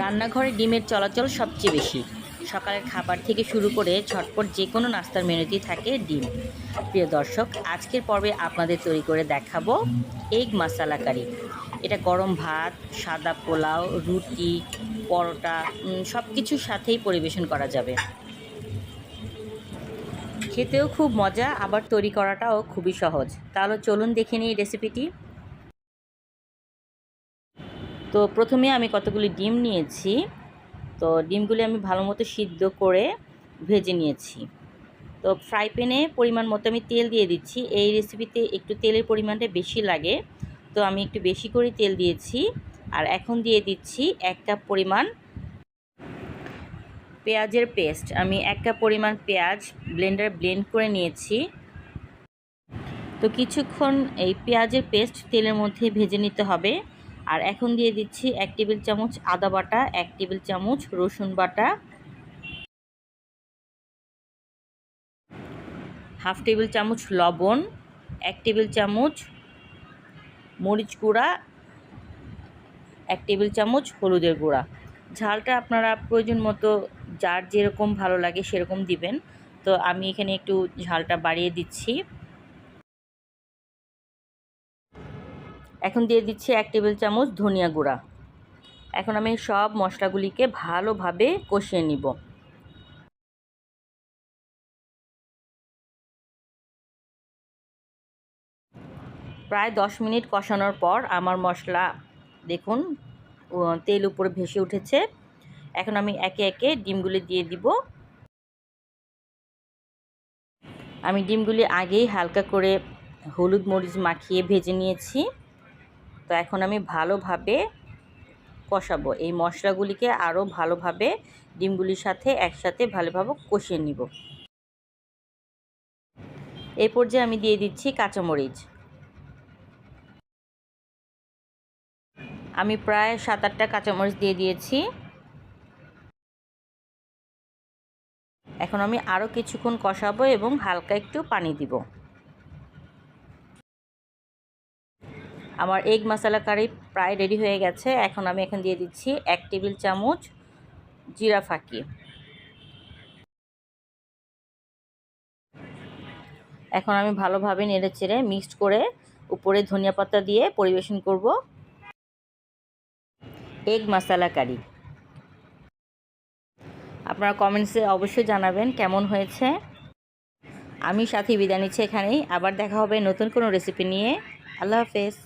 রান্নাঘরে ডিমের চলাচল সবচেয়ে বেশি। সকালের খাবার থেকে শুরু করে ঝটপট যে কোনো নাস্তার মেনুতেই থাকে ডিম। প্রিয় দর্শক, আজকের পর্বে আপনাদের তৈরি করে দেখাবো এগ মাসালা কারি এটা গরম ভাত, সাদা পোলাও, রুটি, পরোটা সব কিছুর সাথেই পরিবেশন করা যাবে। খেতেও খুব মজা, আবার তৈরি করাটাও খুবই সহজ। তাহলে চলুন দেখে নিই রেসিপিটি তো প্রথমে আমি কতগুলি ডিম নিয়েছি। তো ডিমগুলি আমি ভালো মতো সিদ্ধ করে ভেজে নিয়েছি। তো ফ্রাই প্যানে পরিমাণ মতো আমি তেল দিয়ে দিচ্ছি। এই রেসিপিতে একটু তেলের পরিমাণটা বেশি লাগে। তো আমি একটু বেশি করে তেল দিয়েছি। আর এখন দিয়ে দিচ্ছি এক কাপ পরিমাণ পেঁয়াজের পেস্ট। আমি এক কাপ পরিমাণ পেঁয়াজ ব্লেন্ডার ব্লেন্ড করে নিয়েছি। তো কিছুক্ষণ এই পেঁয়াজের পেস্ট তেলের মধ্যে ভেজে নিতে হবে। আর এখন দিয়ে দিচ্ছি এক টেবিল চামচ আদা বাটা, এক টেবিল চামচ রসুন বাটা, হাফ টেবিল চামচ লবণ, এক টেবিল চামচ মরিচ গুঁড়া, এক টেবিল চামচ হলুদের গুঁড়া। ঝালটা আপনারা প্রয়োজন মতো যার যেরকম ভালো লাগে সেরকম দিবেন। তো আমি এখানে একটু ঝালটা বাড়িয়ে দিচ্ছি। এখন দিয়ে দিচ্ছি এক টেবিল চামচ ধনিয়া গুঁড়া। এখন আমি সব মশলাগুলিকে ভালোভাবে কষিয়ে নিব। প্রায় দশ মিনিট কষানোর পর আমার মশলা দেখুন তেল উপরে ভেসে উঠেছে। এখন আমি একে একে ডিমগুলি দিয়ে দিব। আমি ডিমগুলি আগেই হালকা করে হলুদ মরিচ মাখিয়ে ভেজে নিয়েছি। তো এখন আমি ভালোভাবে কষাবো। এই মশলাগুলিকে আরও ভালোভাবে ডিমগুলির সাথে একসাথে ভালোভাবে কষিয়ে নিব। এই পর্যায়ে আমি দিয়ে দিচ্ছি কাঁচামরিচ। আমি প্রায় সাত আটটা কাঁচামরিচ দিয়ে দিয়েছি। এখন আমি আরও কিছুক্ষণ কষাবো এবং হালকা একটু পানি দিব। আমার এগ মশলা কারি প্রায় রেডি হয়ে গেছে। এখন আমি এখন দিয়ে দিচ্ছি এক টেবিল চামচ জিরা ফাঁকি। এখন আমি ভালোভাবে নেড়ে চেড়ে মিক্সড করে উপরে ধনিয়া পাতা দিয়ে পরিবেশন করব। এগ মশলা কারি আপনারা কমেন্টসে অবশ্যই জানাবেন কেমন হয়েছে। আমি সাথী বিদায় নিচ্ছি এখানেই। আবার দেখা হবে নতুন কোনো রেসিপি নিয়ে। আল্লাহ হাফেজ।